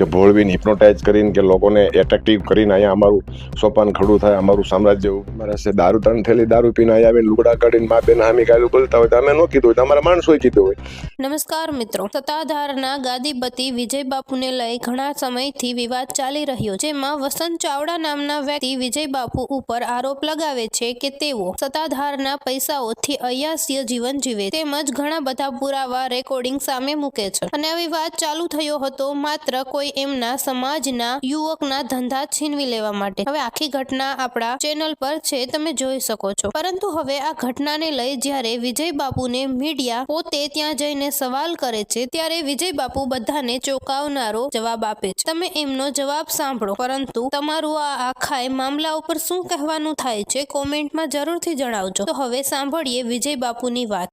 કે ભોળવીને હિપ્નોટાઇઝ કરીને કે લોકોને એટ્રેક્ટિવ કરીને અહીંયા અમારું સોપાન ખડું થાય, અમારું સામ્રાજ્ય રહેશે દારૂ ત્રણ થેલી દારૂ પીને અહીંયા આવીને લુગડા કાઢીને મા બેન હામી કાયલું બોલતા હોય તો અમે ન કીધું હોય તમારા માણસોએ કીધું હોય. નમસ્કાર મિત્રો. સત્તાધારના ગાદીપતિ વિજય બાપુને લઈ ઘણા સમયથી વિવાદ ચાલી રહ્યો, જેમાં વસંત ચાવડા નામના વ્યક્તિ વિજય બાપુ ઉપર આરોપ લગાવે છે કે તેઓ સત્તાધારના પૈસાઓથી અયાસ્ય જીવન જીવે તેમજ ઘણા બધા પુરાવા રેકોર્ડિંગ સામે મૂકે છે. અને આ વિવાદ ચાલુ થયો હતો, માત્ર કોઈ એમના સમાજના યુવકના ધંધા છીનવી લેવા માટે. હવે આખી ઘટના આપણા ચેનલ પર છે, તમે જોઈ શકો છો. પરંતુ હવે આ ઘટનાને લઈ જ્યારે વિજય બાપુને મીડિયા પોતે ત્યાં જઈને સવાલ કરે છે, ત્યારે વિજય બાપુ બધાને ચોંકાવનારો જવાબ આપે છે. તમે એમનો જવાબ સાંભળો. પરંતુ તમારું આ આખા મામલા ઉપર શું કહેવાનું થાય છે, કોમેન્ટમાં જરૂરથી જણાવજો. તો હવે સાંભળીએ વિજય બાપુની વાત.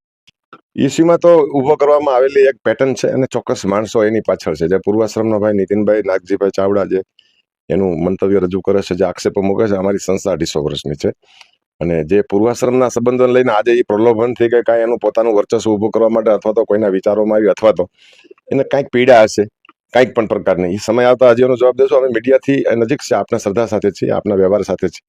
ઈસીમાં તો ઊભો કરવામાં આવેલી એક પેટર્ન છે અને ચોક્કસ માણસો એની પાછળ છે. જે પૂર્વાશ્રમનો ભાઈ નીતિનભાઈ, નાગજીભાઈ ચાવડા જે એનું મંતવ્ય રજૂ કરે છે, જે આક્ષેપો મૂકે છે, અમારી સંસ્થા અઢીસો વર્ષની છે. અને જે પૂર્વાશ્રમના સંબંધોને લઈને આજે એ પ્રલોભન થઈ કે કાંઈ એનું પોતાનું વર્ચસ્વ ઊભું કરવા માટે અથવા તો કોઈના વિચારોમાં આવી અથવા તો એને કાંઈક પીડા હશે, કાંઈક પણ પ્રકારની. એ સમય આવતા હજી એનો જવાબ દેશો. અમે મીડિયાથી નજીક છે, આપના શ્રદ્ધા સાથે છીએ, આપના વ્યવહાર સાથે છે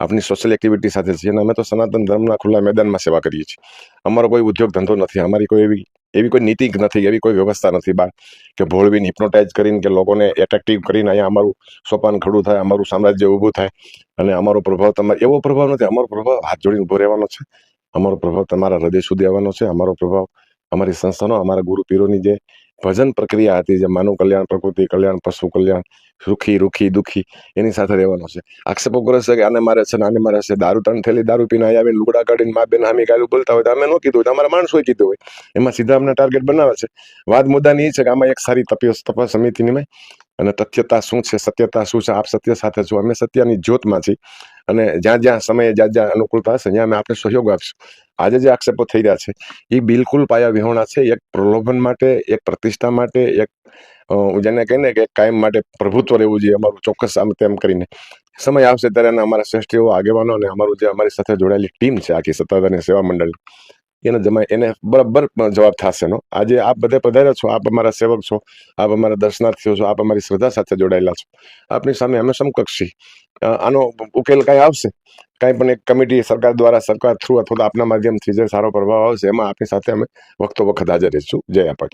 આપની સોશિયલ એક્ટિવિટી સાથે છે અને અમે તો સનાતન ધર્મના ખુલ્લા મેદાનમાં સેવા કરીએ છીએ. અમારો કોઈ ઉદ્યોગ ધંધો નથી, અમારી કોઈ એવી એવી કોઈ નીતિ નથી, એવી કોઈ વ્યવસ્થા નથી બા, કે ભોળવીને હિપ્નોટાઇઝ કરીને કે લોકોને એટ્રેક્ટિવ કરીને અહીંયા અમારું સોપાન ખડું થાય, અમારું સામ્રાજ્ય ઊભું થાય અને અમારો પ્રભાવ તમારે એવો પ્રભાવ નથી, અમારો પ્રભાવ હાથ જોડીને ઊભો રહેવાનો છે. અમારો પ્રભાવ તમારા હૃદય સુધી આવવાનો છે, અમારો પ્રભાવ અમારી સંસ્થાનો, અમારા ગુરુ પીરોની જે ભજન પ્રક્રિયા હતી, જે માનવ કલ્યાણ, પ્રકૃતિ કલ્યાણ, પશુ કલ્યાણ સુખી રૂખી દુઃખી. એની સાથે રહેવાનો છે. આક્ષેપો કરે છે કે આને મારે છે આને મારે છે. દારૂ ત્રણ થેલી દારૂ પીને આવી આવીને લુગડા કાઢીને મા બેન હામી કાયલું બોલતા હોય તો અમે ન કીધું હોય અમારા માણસોએ કીધું હોય. એમાં સીધા અમને ટાર્ગેટ બનાવે છે. વાત મુદ્દાની એ છે કે આમાં એક સારી તપસ તપાસ સમિતિની અને તથ્યતા શું છે? સત્યતા શું છે? આપ સત્ય સાથે છો. અમે સત્યની જ્યોતમાં છીએ અને જ્યાં જ્યાં સમયે જ્યાં જ્યાં અનુકૂળતા હશે, ત્યાં અમે આપણે સહયોગ આપશું. આજે જે આક્ષેપો થઈ રહ્યા છે, એ બિલકુલ પાયા વિહોણા છે. એક પ્રલોભન માટે, એક પ્રતિષ્ઠા માટે, એક જેને કહીને કે કાયમ માટે પ્રભુત્વ રહેવું જોઈએ, અમારું ચોક્કસ આમ તેમ કરીને. સમય આવશે ત્યારે અમારા શ્રેષ્ઠીઓ આગેવાનો અને અમારું જે અમારી સાથે જોડાયેલી ટીમ છે, આખી સત્તાધારની સેવા મંડળ. એને જમાય એને બરાબર જવાબ થશે નો આજે આપ બધે પધાર્યા છો, આપ અમારા સેવક છો, આપ અમારા દર્શનાર્થીઓ છો, આપ અમારી શ્રદ્ધા સાથે જોડાયેલા છો. આપની સામે અમે સમકક્ષી. આનો ઉકેલ કાંઈ આવશે? કાંઈ પણ એક કમિટી સરકાર દ્વારા સરકાર થ્રુ અથવા તો આપના માધ્યમથી જે સારો પ્રભાવ આવશે, એમાં આપની સાથે અમે વખતો વખત હાજર રહીશું. જય આપા